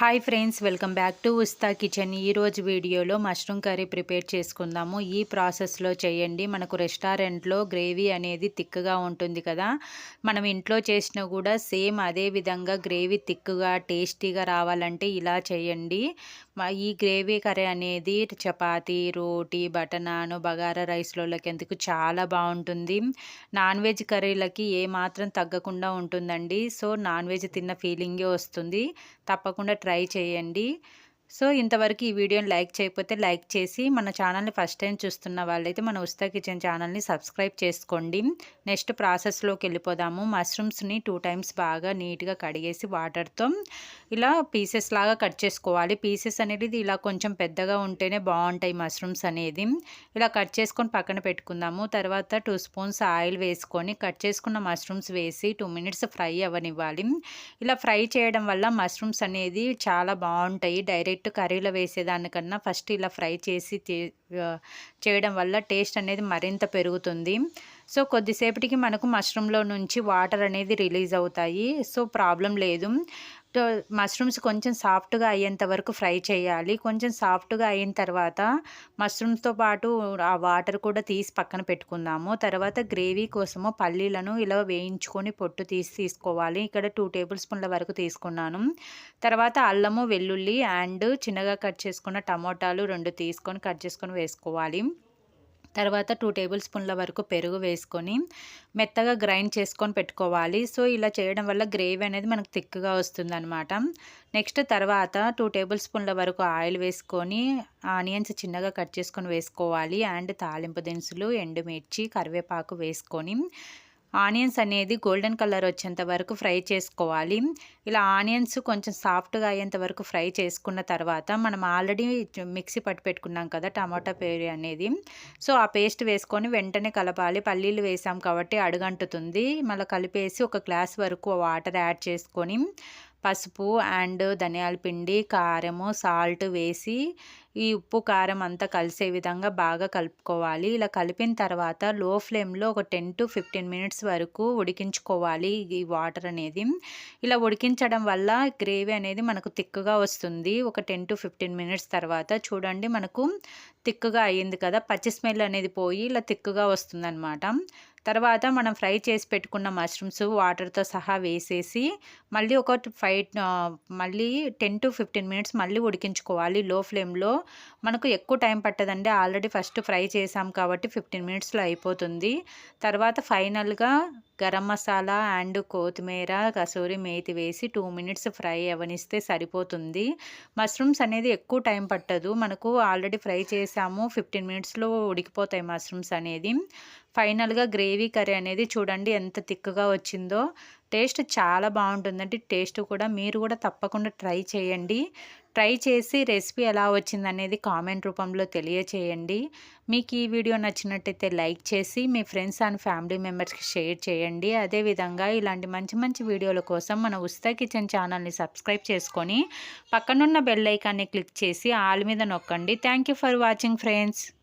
Hi friends welcome back to Usta kitchen. ఈరోజు వీడియోలో mushroom curry prepare చేసుకుందాము. ఈ ప్రాసెస్లో చేయండి. మనకు రెస్టారెంట్లో గ్రేవీ అనేది తిక్కుగా ఉంటుంది కదా. మనం ఇంట్లో చేసినా కూడా సేమ్ అదే విధంగా గ్రేవీ తిక్కుగా టేస్టీగా రావాలంటే ఇలా చేయండి. ఈ గ్రేవీ కర్రీ అనేది చపాతి రోటీ బటనాను బగారా రైస్లోకి ఎందుకు చాలా బాగుంటుంది. నాన్ వెజ్ కర్రీలకి ఏ మాత్రం తగ్గకుండా ఉంటుందండి. సో నాన్ వెజ్ తిన్న ఫీలింగే వస్తుంది. తప్పకుండా ట్రై చేయండి. సో ఇంతవరకు ఈ వీడియోని లైక్ చేయకపోతే లైక్ చేసి మన ఛానల్ని ఫస్ట్ టైం చూస్తున్న వాళ్ళైతే మన ఉస్తా కిచెన్ ఛానల్ని సబ్స్క్రైబ్ చేసుకోండి. నెక్స్ట్ ప్రాసెస్లోకి వెళ్ళిపోదాము. మష్రూమ్స్ని టూ టైమ్స్ బాగా నీట్గా కడిగేసి వాటర్తో ఇలా పీసెస్ లాగా కట్ చేసుకోవాలి. పీసెస్ అనేది ఇలా కొంచెం పెద్దగా ఉంటేనే బాగుంటాయి మష్రూమ్స్ అనేది. ఇలా కట్ చేసుకొని పక్కన పెట్టుకుందాము. తర్వాత టూ స్పూన్స్ ఆయిల్ వేసుకొని కట్ చేసుకున్న మష్రూమ్స్ వేసి టూ మినిట్స్ ఫ్రై అవ్వనివ్వాలి. ఇలా ఫ్రై చేయడం వల్ల మష్రూమ్స్ అనేది చాలా బాగుంటాయి. డైరెక్ట్ డైరెక్ట్ కర్రీలో వేసేదానికన్నా ఫస్ట్ ఇలా ఫ్రై చేసి చేయడం వల్ల టేస్ట్ అనేది మరింత పెరుగుతుంది. సో కొద్దిసేపటికి మనకు మష్రూమ్లో నుంచి వాటర్ అనేది రిలీజ్ అవుతాయి. సో ప్రాబ్లం లేదు. మష్రూమ్స్ కొంచెం సాఫ్ట్గా అయ్యేంత వరకు ఫ్రై చేయాలి. కొంచెం సాఫ్ట్గా అయిన తర్వాత మష్రూమ్స్తో పాటు ఆ వాటర్ కూడా తీసి పక్కన పెట్టుకుందాము. తర్వాత గ్రేవీ కోసము పల్లీలను ఇలా వేయించుకొని పొట్టు తీసి తీసుకోవాలి. ఇక్కడ టూ టేబుల్ స్పూన్ల వరకు తీసుకున్నాను. తర్వాత అల్లము వెల్లుల్లి అండ్ చిన్నగా కట్ చేసుకున్న టమోటాలు రెండు తీసుకొని కట్ చేసుకొని వేసుకోవాలి. తర్వాత టూ టేబుల్ స్పూన్ల వరకు పెరుగు వేసుకొని మెత్తగా గ్రైండ్ చేసుకొని పెట్టుకోవాలి. సో ఇలా చేయడం వల్ల గ్రేవీ అనేది మనకు థిక్గా వస్తుంది అనమాట నెక్స్ట్ తర్వాత టూ టేబుల్ స్పూన్ల వరకు ఆయిల్ వేసుకొని ఆనియన్స్ చిన్నగా కట్ చేసుకొని వేసుకోవాలి. అండ్ తాలింపు దినుసులు ఎండుమిర్చి కరివేపాకు వేసుకొని ఆనియన్స్ అనేది గోల్డెన్ కలర్ వచ్చేంత వరకు ఫ్రై చేసుకోవాలి. ఇలా ఆనియన్స్ కొంచెం సాఫ్ట్గా అయ్యేంత వరకు ఫ్రై చేసుకున్న తర్వాత మనం ఆల్రెడీ మిక్సీ పట్టు పెట్టుకున్నాం కదా టమాటా పేరి అనేది. సో ఆ పేస్ట్ వేసుకొని వెంటనే కలపాలి. పల్లీలు వేసాం కాబట్టి అడుగంటుతుంది. మళ్ళీ కలిపేసి ఒక గ్లాస్ వరకు వాటర్ యాడ్ చేసుకొని పసుపు అండ్ ధనియాల పిండి కారము సాల్ట్ వేసి ఈ ఉప్పు కారం అంతా కలిసే విధంగా బాగా కలుపుకోవాలి. ఇలా కలిపిన తర్వాత లో ఫ్లేమ్లో ఒక టెన్ టు ఫిఫ్టీన్ మినిట్స్ వరకు ఉడికించుకోవాలి ఈ వాటర్ అనేది. ఇలా ఉడికించడం వల్ల గ్రేవీ అనేది మనకు తిక్కుగా వస్తుంది. ఒక టెన్ టు ఫిఫ్టీన్ మినిట్స్ తర్వాత చూడండి మనకు తిక్కుగా అయ్యింది కదా పచ్చి స్మెల్ అనేది పోయి ఇలా తిక్కుగా వస్తుందన్నమాట. తర్వాత మనం ఫ్రై చేసి పెట్టుకున్న మష్రూమ్స్ వాటర్తో సహా వేసేసి మళ్ళీ ఒక ఫైవ్ మళ్ళీ టెన్ టు ఫిఫ్టీన్ మినిట్స్ మళ్ళీ ఉడికించుకోవాలి. లో ఫ్లేమ్లో మనకు ఎక్కువ టైం పట్టదండి. ఆల్రెడీ ఫస్ట్ ఫ్రై చేసాం కాబట్టి ఫిఫ్టీన్ మినిట్స్లో అయిపోతుంది. తర్వాత ఫైనల్గా గరం మసాలా అండ్ కొత్తిమీర కసూరి మేతి వేసి టూ మినిట్స్ ఫ్రై అవనిస్తే సరిపోతుంది. మష్రూమ్స్ అనేది ఎక్కువ టైం పట్టదు. మనకు ఆల్రెడీ ఫ్రై చేసాము. ఫిఫ్టీన్ మినిట్స్లో ఉడికిపోతాయి మష్రూమ్స్ అనేది. ఫైనల్గా గ్రేవీ కర్రీ అనేది చూడండి ఎంత తిక్కుగా వచ్చిందో. టేస్ట్ చాలా బాగుంటుందండి. టేస్ట్ కూడా మీరు కూడా తప్పకుండా ట్రై చేయండి. ట్రై చేసి రెసిపీ ఎలా వచ్చిందనేది కామెంట్ రూపంలో తెలియచేయండి. మీకు ఈ వీడియో నచ్చినట్టయితే లైక్ చేసి మీ ఫ్రెండ్స్ అండ్ ఫ్యామిలీ మెంబర్స్కి షేర్ చేయండి. అదేవిధంగా ఇలాంటి మంచి మంచి వీడియోల కోసం మన ఉస్తా కిచెన్ ఛానల్ని సబ్స్క్రైబ్ చేసుకొని పక్కనున్న బెల్ ఐకాన్ని క్లిక్ చేసి ఆల్ మీద నొక్కండి. Thank for watching friends.